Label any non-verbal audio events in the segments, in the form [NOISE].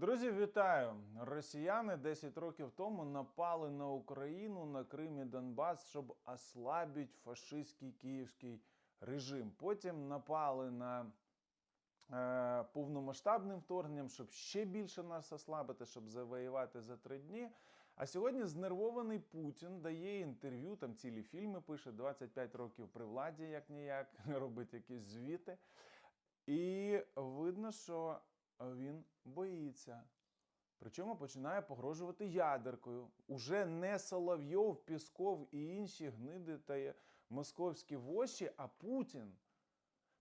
Друзі, вітаю! Росіяни 10 років тому напали на Україну на Крим і Донбас, щоб ослабити фашистський київський режим. Потім напали на е, повномасштабним вторгненням, щоб ще більше нас ослабити, щоб завоювати за три дні. А сьогодні знервований Путін дає інтерв'ю, там цілі фільми пише 25 років при владі, як ніяк, [LAUGHS] робить якісь звіти. І видно, що він боїться. Причому починає погрожувати ядеркою. Уже не Соловйов, Пісков і інші гниди та московські воші, а Путін.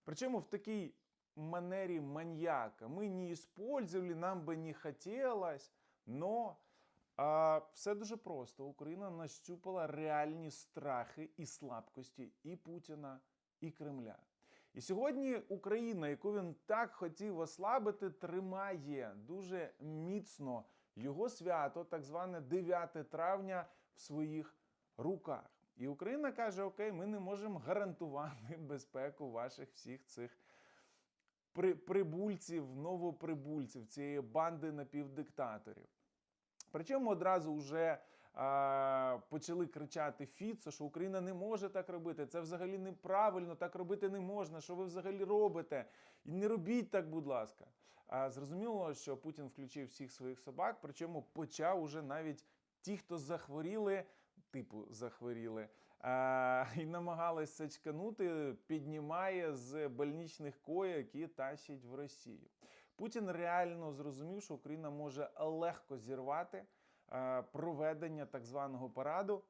Причому в такій манері маньяка. Ми не использовали, нам би не хотілось, но а, все дуже просто. Україна нащупала реальні страхи і слабкості і Путіна, і Кремля. І сьогодні Україна, яку він так хотів ослабити, тримає дуже міцно його свято, так зване 9 травня, в своїх руках. І Україна каже: Окей, ми не можемо гарантувати [LAUGHS] безпеку ваших всіх цих при- прибульців, новоприбульців, цієї банди напівдиктаторів. Причому одразу вже почали кричати Фіцо, що Україна не може так робити. Це взагалі неправильно, так робити не можна. Що ви взагалі робите? І не робіть так, будь ласка. А зрозуміло, що Путін включив всіх своїх собак, причому почав уже навіть ті, хто захворіли, типу захворіли, а, і намагались сачканути, піднімає з больничних коєк і тащить в Росію. Путін реально зрозумів, що Україна може легко зірвати проведення так званого параду.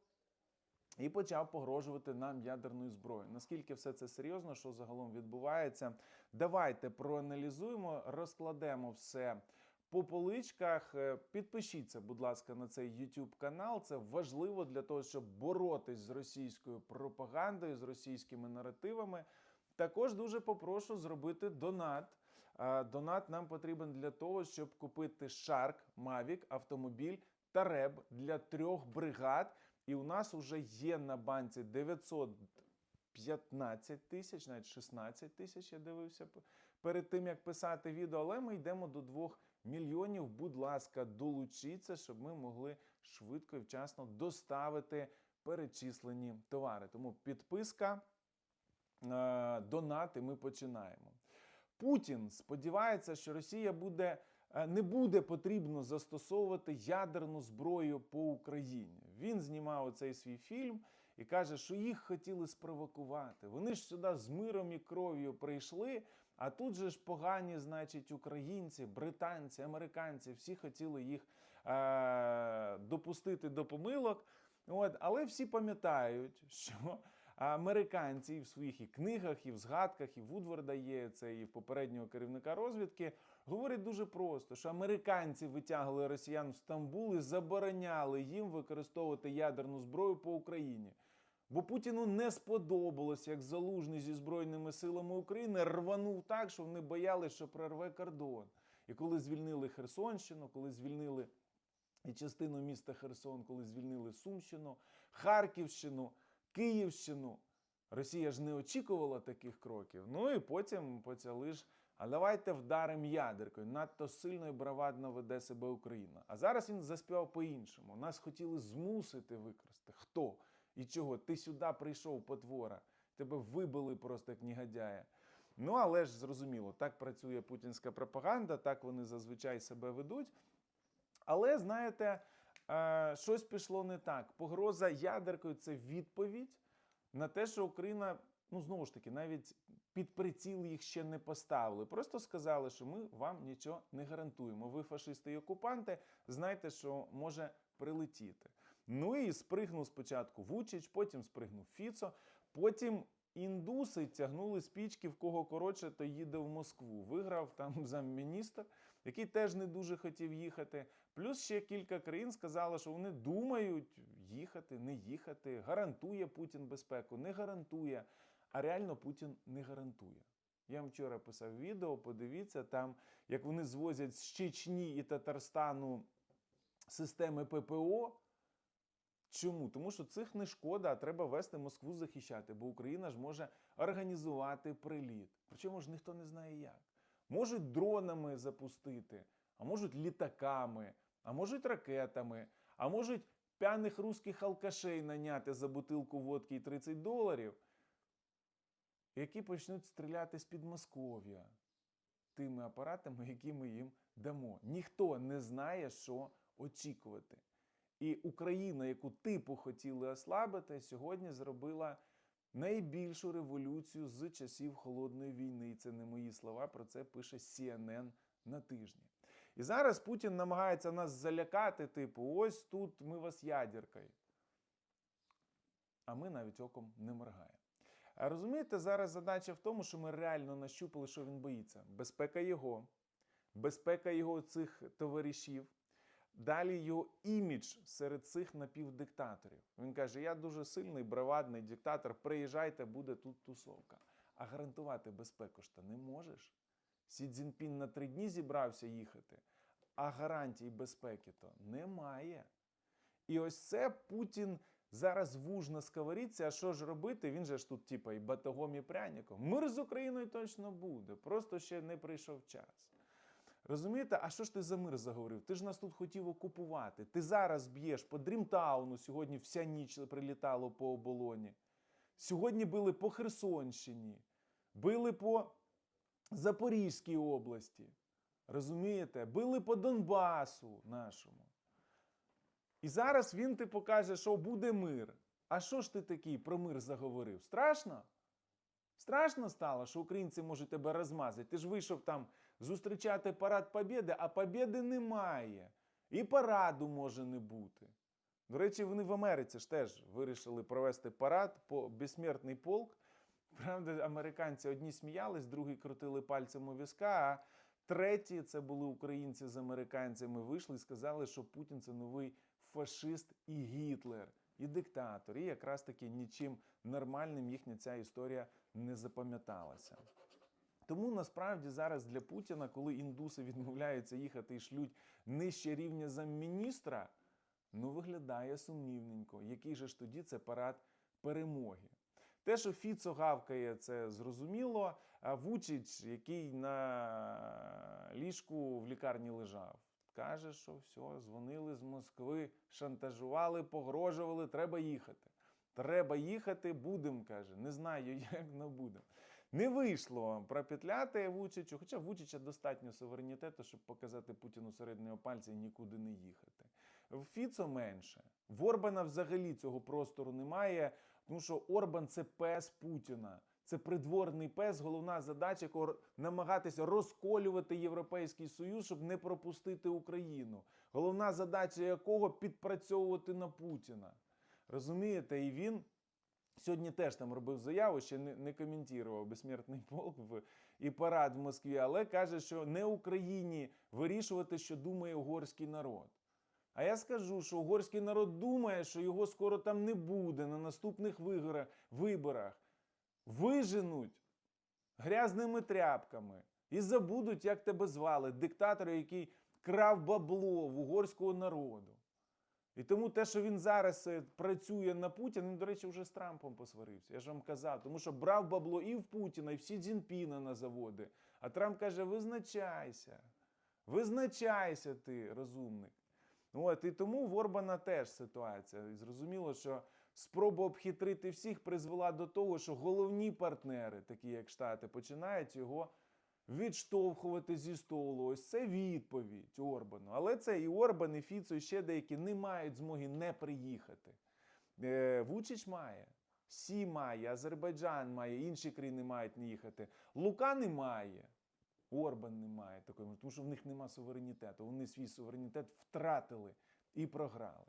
І почав погрожувати нам ядерною зброєю. Наскільки все це серйозно, що загалом відбувається? Давайте проаналізуємо, розкладемо все по поличках. Е, Підпишіться, будь ласка, на цей YouTube канал. Це важливо для того, щоб боротись з російською пропагандою, з російськими наративами. Також дуже попрошу зробити донат. Донат нам потрібен для того, щоб купити Shark, Mavic, автомобіль та РЕБ для трьох бригад. І у нас вже є на банці 915 тисяч, навіть 16 тисяч. Я дивився перед тим, як писати відео. Але ми йдемо до 2 мільйонів. Будь ласка, долучіться, щоб ми могли швидко і вчасно доставити перечислені товари. Тому підписка, е, донат, і ми починаємо. Путін сподівається, що Росія буде не буде потрібно застосовувати ядерну зброю по Україні. Він знімав оцей свій фільм і каже, що їх хотіли спровокувати. Вони ж сюди з миром і кров'ю прийшли. А тут же ж погані, значить, українці, британці, американці, всі хотіли їх е- допустити до помилок. От, але всі пам'ятають, що американці і в своїх і книгах, і в згадках, і Вудворда є це, і в попереднього керівника розвідки говорять дуже просто, що американці витягли росіян в Стамбул і забороняли їм використовувати ядерну зброю по Україні. Бо Путіну не сподобалось, як залужний зі Збройними силами України рванув так, що вони боялися, що прорве кордон. І коли звільнили Херсонщину, коли звільнили і частину міста Херсон, коли звільнили Сумщину, Харківщину, Київщину. Росія ж не очікувала таких кроків. Ну і потім почали ж. А давайте вдаримо ядеркою. Надто сильно і бравадно веде себе Україна. А зараз він заспівав по-іншому. Нас хотіли змусити викрасти. Хто і чого? Ти сюди прийшов, потвора. Тебе вибили просто як негодяя. Ну, але ж зрозуміло, так працює путінська пропаганда, так вони зазвичай себе ведуть. Але знаєте, е, щось пішло не так. Погроза ядеркою це відповідь на те, що Україна, ну знову ж таки, навіть під приціл їх ще не поставили. Просто сказали, що ми вам нічого не гарантуємо. Ви фашисти і окупанти, знайте, що може прилетіти. Ну і спригнув спочатку Вучич, потім спригнув Фіцо, потім. Індуси тягнули спічки, в кого коротше, то їде в Москву. Виграв там замміністр, який теж не дуже хотів їхати. Плюс ще кілька країн сказали, що вони думають їхати, не їхати. Гарантує Путін безпеку, не гарантує. А реально Путін не гарантує. Я вам вчора писав відео, подивіться там, як вони звозять з Чечні і Татарстану системи ППО. Чому? Тому що цих не шкода, а треба вести Москву захищати, бо Україна ж може організувати приліт. Причому ж ніхто не знає як. Можуть дронами запустити, а можуть літаками, а можуть ракетами, а можуть п'яних русських алкашей наняти за бутилку водки і 30 доларів, які почнуть стріляти з Підмосков'я тими апаратами, які ми їм дамо. Ніхто не знає, що очікувати. І Україна, яку типу хотіли ослабити, сьогодні зробила найбільшу революцію з часів холодної війни. І це не мої слова. Про це пише CNN на тижні. І зараз Путін намагається нас залякати, типу, ось тут ми вас ядеркою. А ми навіть оком не моргаємо. Розумієте, зараз задача в тому, що ми реально нащупали, що він боїться. Безпека його, безпека його цих товаришів, далі його імідж серед цих напівдиктаторів. Він каже: Я дуже сильний, бравадний диктатор, приїжджайте, буде тут тусовка. А гарантувати безпеку ж ти не можеш. Сі Цзіньпін на три дні зібрався їхати, а гарантій безпеки то немає. І ось це Путін зараз вуж на а що ж робити? Він же ж тут, типа, і батогом, і пряником. Мир з Україною точно буде, просто ще не прийшов час. Розумієте, а що ж ти за мир заговорив? Ти ж нас тут хотів окупувати. Ти зараз б'єш по Дрімтауну, сьогодні вся ніч прилітало по оболоні. Сьогодні били по Херсонщині, били по Запорізькій області. Розумієте? Били по Донбасу нашому. І зараз він ти покаже, що буде мир. А що ж ти такий про мир заговорив? Страшно? Страшно стало, що українці можуть тебе розмазати. Ти ж вийшов там зустрічати парад Побєди, а Побєди немає. І параду може не бути. До речі, вони в Америці ж теж вирішили провести парад по безсмертний полк. Правда, американці одні сміялись, другі крутили пальцем у візка, а треті це були українці з американцями. Вийшли і сказали, що Путін це новий фашист і Гітлер, і диктатор. І якраз таки нічим нормальним їхня ця історія не запам'яталася. Тому насправді зараз для Путіна, коли індуси відмовляються їхати і шлють нижче рівня замміністра, ну виглядає сумнівненько. Який же ж тоді це парад перемоги? Те, що Фіцо гавкає, це зрозуміло. А Вучич, який на ліжку в лікарні лежав, каже, що все, дзвонили з Москви, шантажували, погрожували, треба їхати. Треба їхати, будем, каже. Не знаю, [LAUGHS] як но будем. Не вийшло пропетляти Вучичу, хоча Вучича достатньо суверенітету, щоб показати Путіну середнього пальця і нікуди не їхати. В Фіцо менше. В Орбана взагалі цього простору немає, тому що Орбан це пес Путіна. Це придворний пес, головна задача якого намагатися розколювати Європейський Союз, щоб не пропустити Україну. Головна задача якого підпрацьовувати на Путіна. Розумієте, і він сьогодні теж там робив заяву, ще не, не коментував безсмертний полк в, і парад в Москві, але каже, що не Україні вирішувати, що думає угорський народ. А я скажу, що угорський народ думає, що його скоро там не буде на наступних виборах. Виженуть грязними тряпками і забудуть, як тебе звали, диктатора, який крав бабло в угорського народу. І тому те, що він зараз е, працює на Путіна, він, до речі, вже з Трампом посварився. Я ж вам казав, тому що брав бабло і в Путіна, і в Сі Цзіньпіна на заводи. А Трамп каже: визначайся, визначайся ти, розумник. От, і тому в Орбана теж ситуація. І зрозуміло, що спроба обхитрити всіх призвела до того, що головні партнери, такі як Штати, починають його відштовхувати зі столу. Ось це відповідь Орбану. Але це і Орбан, і Фіцо, і ще деякі не мають змоги не приїхати. Е, Вучич має. Сі має, Азербайджан має, інші країни мають не їхати. Лука не має. Орбан не має такої, тому що в них нема суверенітету. Вони свій суверенітет втратили і програли.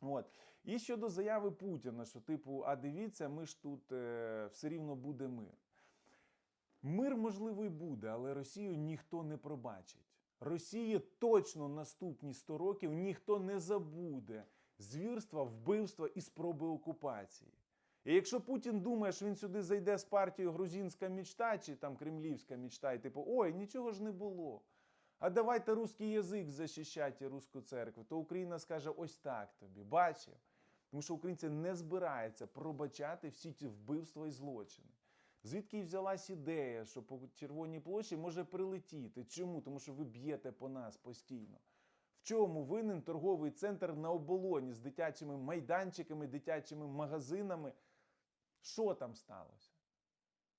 От. І щодо заяви Путіна, що типу, а дивіться, ми ж тут е, все рівно буде мир. Мир, можливо, і буде, але Росію ніхто не пробачить. Росії точно наступні 100 років ніхто не забуде звірства, вбивства і спроби окупації. І якщо Путін думає, що він сюди зайде з партією грузинська мічта чи там кремлівська мічта, і типу, ой, нічого ж не було. А давайте русський язик захищати руську церкву, то Україна скаже ось так тобі, бачив. Тому що українці не збираються пробачати всі ці вбивства і злочини. Звідки й взялась ідея, що по Червоній площі може прилетіти? Чому? Тому що ви б'єте по нас постійно. В чому винен торговий центр на оболоні з дитячими майданчиками, дитячими магазинами? Що там сталося?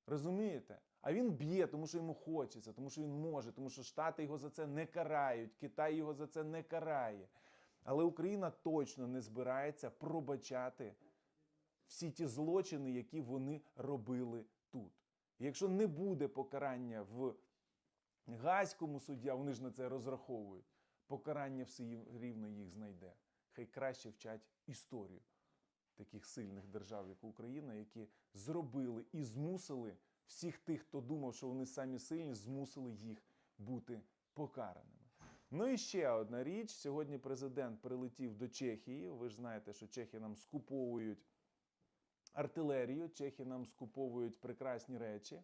Розумієте? А він б'є, тому що йому хочеться, тому що він може, тому що Штати його за це не карають, Китай його за це не карає. Але Україна точно не збирається пробачати всі ті злочини, які вони робили тут. І якщо не буде покарання в Гаазькому суді, а вони ж на це розраховують, покарання все рівно їх знайде. Хай краще вчать історію таких сильних держав, як Україна, які зробили і змусили всіх тих, хто думав, що вони самі сильні, змусили їх бути покараними. Ну і ще одна річ. Сьогодні президент прилетів до Чехії. Ви ж знаєте, що чехи нам скуповують артилерію, чехи нам скуповують прекрасні речі.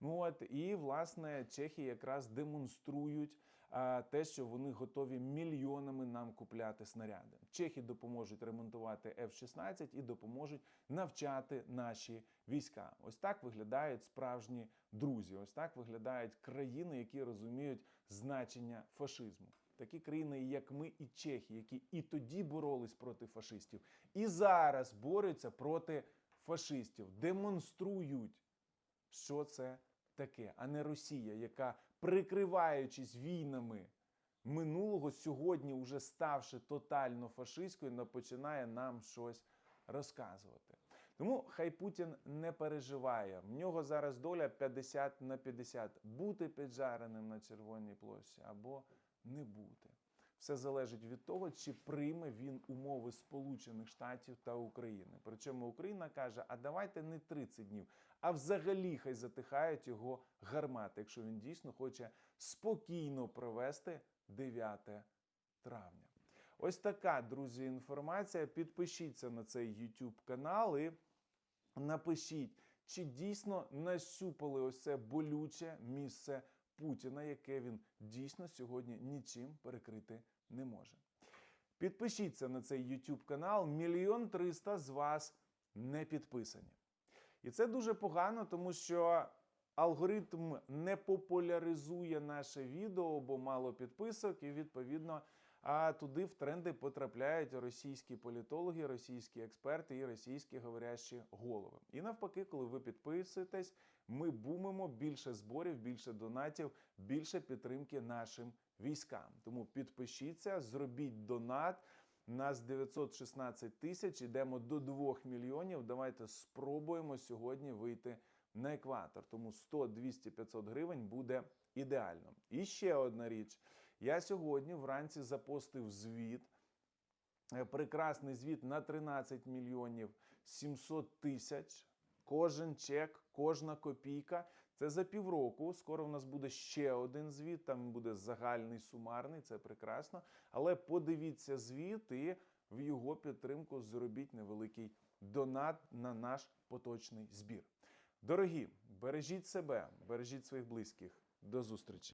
Ну от і власне чехи якраз демонструють а, те, що вони готові мільйонами нам купляти снаряди. Чехи допоможуть ремонтувати F-16 і допоможуть навчати наші війська. Ось так виглядають справжні друзі. Ось так виглядають країни, які розуміють значення фашизму. Такі країни, як ми і Чехи, які і тоді боролись проти фашистів, і зараз борються проти фашистів, демонструють, що це таке, а не Росія, яка, прикриваючись війнами минулого, сьогодні, уже ставши тотально фашистською, починає нам щось розказувати. Тому хай Путін не переживає. В нього зараз доля 50 на 50. Бути піджареним на Червоній площі або не бути. Все залежить від того, чи прийме він умови Сполучених Штатів та України. Причому Україна каже: а давайте не 30 днів, а взагалі хай затихають його гармати, якщо він дійсно хоче спокійно провести 9 травня. Ось така, друзі, інформація. Підпишіться на цей YouTube канал і напишіть, чи дійсно нащупали ось це болюче місце Путіна, яке він дійсно сьогодні нічим перекрити не може. Підпишіться на цей YouTube канал. Мільйон триста з вас не підписані. І це дуже погано, тому що алгоритм не популяризує наше відео, бо мало підписок, і відповідно а туди в тренди потрапляють російські політологи, російські експерти і російські говорящі голови. І навпаки, коли ви підписуєтесь, ми бумимо більше зборів, більше донатів, більше підтримки нашим військам. Тому підпишіться, зробіть донат. Нас 916 тисяч, ідемо до 2 мільйонів. Давайте спробуємо сьогодні вийти на екватор. Тому 100, 200, 500 гривень буде ідеально. І ще одна річ. Я сьогодні вранці запостив звіт. е, Прекрасний звіт на 13 мільйонів 700 тисяч. Кожен чек, кожна копійка. Це за півроку. Скоро в нас буде ще один звіт. Там буде загальний сумарний, це прекрасно. Але подивіться звіт і в його підтримку зробіть невеликий донат на наш поточний збір. Дорогі, бережіть себе, бережіть своїх близьких. До зустрічі!